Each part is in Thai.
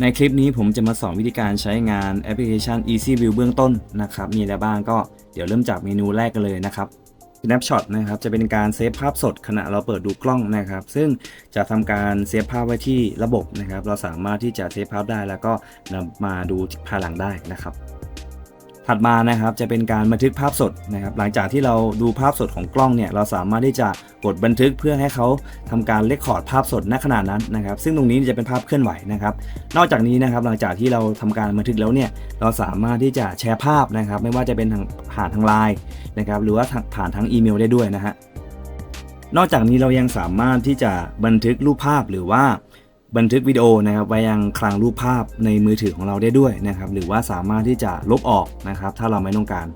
ในคลิปนี้ผมจะมาสอนวิธีการใช้งานแอปพลิเคชัน Easy View เบื้องต้นนะครับ มีอะไรบ้างก็เดี๋ยวเริ่มจากเมนูแรกกันเลยนะครับ Snapshot นะครับ จะเป็นการเซฟภาพสดขณะเราเปิดดูกล้องนะครับ ซึ่งจะทำการเซฟภาพไว้ที่ระบบนะครับ เราสามารถที่จะเซฟภาพได้แล้วก็นำมาดูภายหลังได้นะครับ ถัดมานะครับจะเป็นการบันทึกภาพสดนะครับ หลังจากที่เราดูภาพสดของกล้องเนี่ยเราสามารถที่จะกดบันทึกเพื่อให้เขาทำการเลคคอร์ดภาพสดณขณะนั้นนะครับ ซึ่งตรงนี้จะเป็นภาพเคลื่อนไหวนะครับ นอกจากนี้นะครับหลังจากที่เราทำการบันทึกแล้วเนี่ยเราสามารถที่จะแชร์ภาพนะครับ ไม่ว่าจะเป็นทางผ่านทางไลน์นะครับหรือว่าผ่านทางอีเมลได้ด้วยนะฮะนอกจากนี้เรายังสามารถที่จะบันทึกรูปภาพหรือว่า บันทึกวิดีโอนะครับไว้ยังคลังรูปภาพในมือถือของเราได้ด้วยนะครับ หรือว่าสามารถที่จะลบออกนะครับ ถ้าเราไม่ต้องการ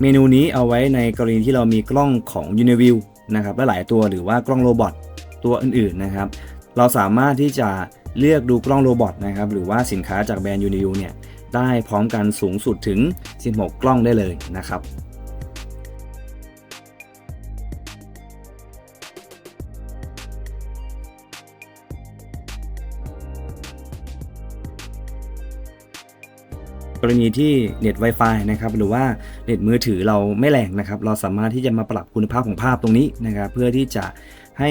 เมนูนี้เอาไว้ในกรณีที่เรามีกล้องของ Uniview นะครับและหลายตัวหรือว่ากล้องโรบอทตัวอื่นๆนะครับ เราสามารถที่จะเลือกดูกล้องโรบอทนะครับ หรือว่าสินค้าจากแบรนด์ Uniview เนี่ยได้พร้อมกันสูงสุดถึง 16 กล้องได้เลยนะครับ กรณีที่เน็ต Wi-Fi นะครับหรือว่าเน็ตมือถือเราไม่แรงนะครับ เราสามารถที่จะมาปรับคุณภาพของภาพตรงนี้นะครับ เพื่อที่จะให้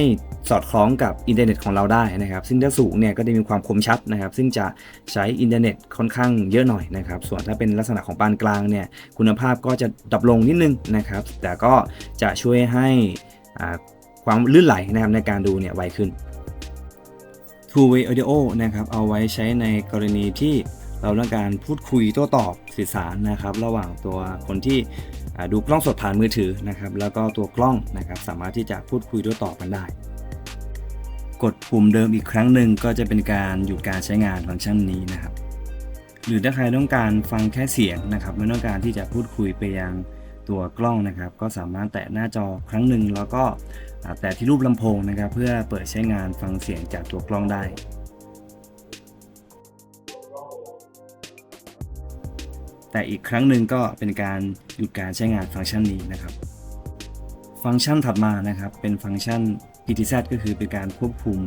สอดคล้องกับอินเทอร์เน็ตของเราได้นะครับ ซึ่งถ้าสูงเนี่ยก็จะมีความคมชัดนะครับ ซึ่งจะใช้อินเทอร์เน็ตค่อนข้างเยอะหน่อยนะครับ ส่วนถ้าเป็นลักษณะของปานกลางเนี่ยคุณภาพก็จะดรอปลงนิดนึงนะครับ แต่ก็จะช่วยให้อ่าความลื่นไหลนะครับในการดูเนี่ยไวขึ้น Two Way Audio นะครับเอาไว้ใช้ในกรณีที่ เราต้องการพูดคุยโต้ตอบสื่อสารนะครับ ระหว่างตัวคนที่ดูกล้องสดผ่านมือถือนะครับ แล้วก็ตัวกล้องนะครับสามารถที่จะพูดคุยโต้ตอบกันได้ กดปุ่มเดิมอีกครั้งหนึ่งก็จะเป็นการหยุดการใช้งานฟังก์ชันนี้นะครับ หรือถ้าใครต้องการฟังแค่เสียงนะครับ ไม่ต้องการที่จะพูดคุยไปยังตัวกล้องนะครับ ก็สามารถแตะหน้าจอครั้งหนึ่งแล้วก็แตะที่รูปลำโพงนะครับ เพื่อเปิดใช้งานฟังเสียงจากตัวกล้องได้ แต่อีกครั้งหนึ่งก็เป็นการหยุดการใช้งานฟังก์ชันนี้นะครับ ฟังก์ชันถัดมานะครับเป็นฟังก์ชัน PTZ ก็คือเป็นการควบคุม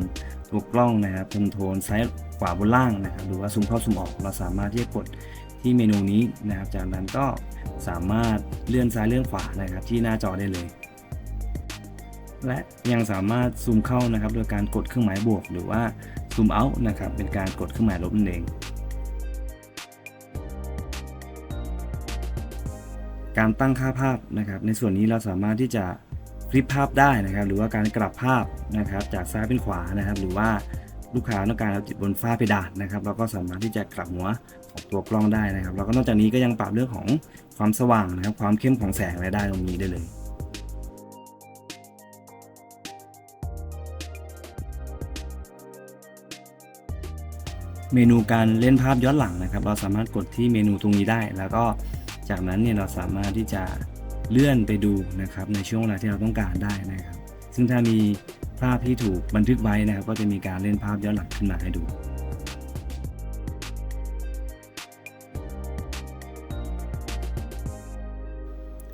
ตัวกล้องนะครับคอนโทรลซ้ายขวาบนล่างนะครับหรือว่าซูมเข้าซูมออกเราสามารถที่จะกดที่เมนูนี้นะครับ จากนั้นก็สามารถเลื่อนซ้ายเลื่อนขวานะครับที่หน้าจอได้เลย และยังสามารถซูมเข้านะครับ โดยการกดเครื่องหมายบวก หรือว่าซูมเอาท์นะครับเป็นการกดเครื่องหมายลบนั่นเอง การตั้งค่าภาพนะครับ ในส่วนนี้เราสามารถที่จะฟลิปภาพได้นะครับ หรือว่าการกลับภาพนะครับ จากซ้ายเป็นขวานะครับ หรือว่าลูกค้าต้องการเอาติดบนฝ้าเพดานนะครับ เราก็สามารถที่จะกลับหัวของตัวกล้องได้นะครับแล้วก็นอกจากนี้ก็ยังปรับเรื่องของความสว่างนะครับ ความเข้มของแสงอะไรได้ตรงนี้ได้เลยเมนูการเล่นภาพย้อนหลังนะครับ เราสามารถกดที่เมนูตรงนี้ได้ แล้วก็ จากนั้นเนี่ยเราสามารถที่จะเลื่อนไปดูนะครับในช่วงเวลาที่เราต้องการได้นะครับ ซึ่งถ้ามีภาพที่ถูกบันทึกไว้นะครับ ก็จะมีการเล่นภาพย้อนหลังขึ้นมาให้ดู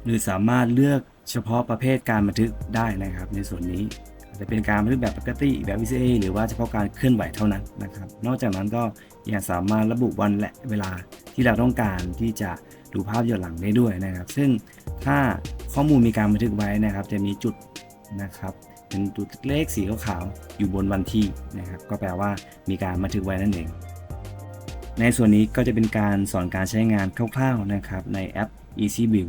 หรือสามารถเลือกเฉพาะประเภทการบันทึกได้นะครับ ในส่วนนี้อาจจะเป็นการบันทึกแบบปกติแบบ VCA หรือว่าเฉพาะการเคลื่อนไหวเท่านั้นนะครับ นอกจากนั้นก็ยังสามารถระบุวันและเวลาที่เราต้องการที่จะ ดูภาพย้อนหลังได้ด้วยนะครับ ซึ่งถ้าข้อมูลมีการบันทึกไว้นะครับ จะมีจุดนะครับ เป็นจุดเลขสีขาวๆอยู่บนวันที่นะครับ ก็แปลว่ามีการบันทึกไว้นั่นเอง ในส่วนนี้ก็จะเป็นการสอนการใช้งานคร่าวๆนะครับในแอป Easy View